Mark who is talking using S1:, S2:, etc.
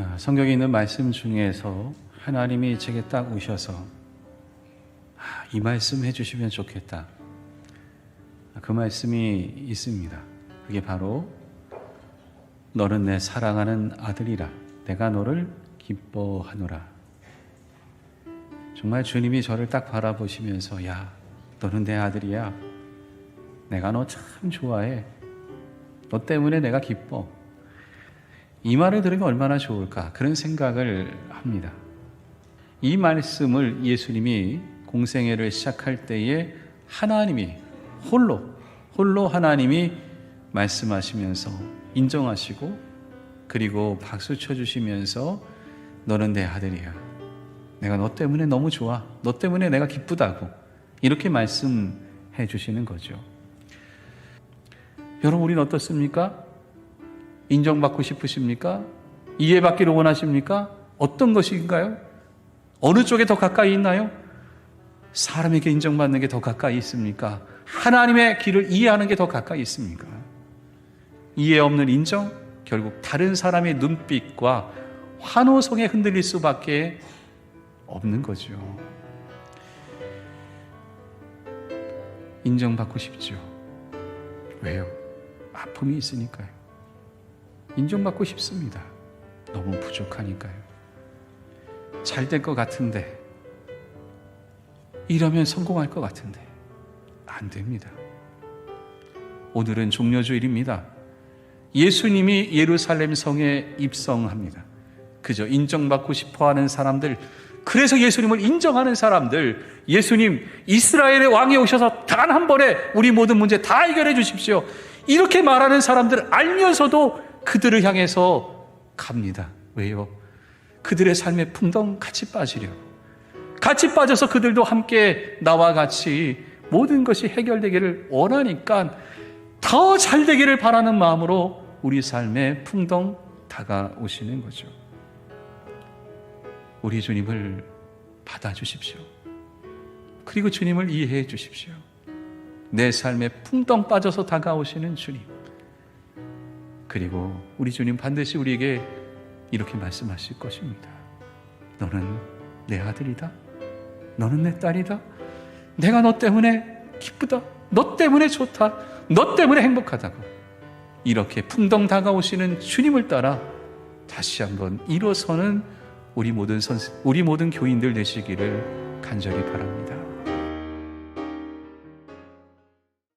S1: 아, 성경에 있는 말씀 중에서 하나님이 제게 딱 오셔서 아, 이 말씀 해주시면 좋겠다. 아, 그 말씀이 있습니다. 그게 바로 너는 내 사랑하는 아들이라 내가 너를 기뻐하노라. 정말 주님이 저를 딱 바라보시면서 야 너는 내 아들이야. 내가 너 참 좋아해. 너 때문에 내가 기뻐. 이 말을 들으면 얼마나 좋을까 그런 생각을 합니다. 이 말씀을 예수님이 공생애를 시작할 때에 하나님이 홀로 홀로 하나님이 말씀하시면서 인정하시고 그리고 박수 쳐 주시면서 너는 내 아들이야. 내가 너 때문에 너무 좋아. 너 때문에 내가 기쁘다고 이렇게 말씀해 주시는 거죠. 여러분 우리는 어떻습니까? 인정받고 싶으십니까? 이해받기를 원하십니까? 어떤 것인가요? 어느 쪽에 더 가까이 있나요? 사람에게 인정받는 게 더 가까이 있습니까? 하나님의 길을 이해하는 게 더 가까이 있습니까? 이해 없는 인정? 결국 다른 사람의 눈빛과 환호성에 흔들릴 수밖에 없는 거죠. 인정받고 싶죠. 왜요? 아픔이 있으니까요. 인정받고 싶습니다. 너무 부족하니까요. 잘 될 것 같은데, 이러면 성공할 것 같은데, 안 됩니다. 오늘은 종려주일입니다. 예수님이 예루살렘 성에 입성합니다. 그저 인정받고 싶어 하는 사람들, 그래서 예수님을 인정하는 사람들, 예수님 이스라엘의 왕이 오셔서 단 한 번에 우리 모든 문제 다 해결해 주십시오. 이렇게 말하는 사람들 알면서도 그들을 향해서 갑니다. 왜요? 그들의 삶의 풍덩 같이 빠지려. 같이 빠져서 그들도 함께 나와 같이 모든 것이 해결되기를 원하니까 더 잘 되기를 바라는 마음으로 우리 삶에 풍덩 다가오시는 거죠. 우리 주님을 받아주십시오. 그리고 주님을 이해해 주십시오. 내 삶에 풍덩 빠져서 다가오시는 주님. 그리고 우리 주님 반드시 우리에게 이렇게 말씀하실 것입니다. 너는 내 아들이다. 너는 내 딸이다. 내가 너 때문에 기쁘다. 너 때문에 좋다. 너 때문에 행복하다고. 이렇게 풍덩 다가오시는 주님을 따라 다시 한번 일어서는 우리 모든 선 우리 모든 교인들 되시기를 간절히 바랍니다.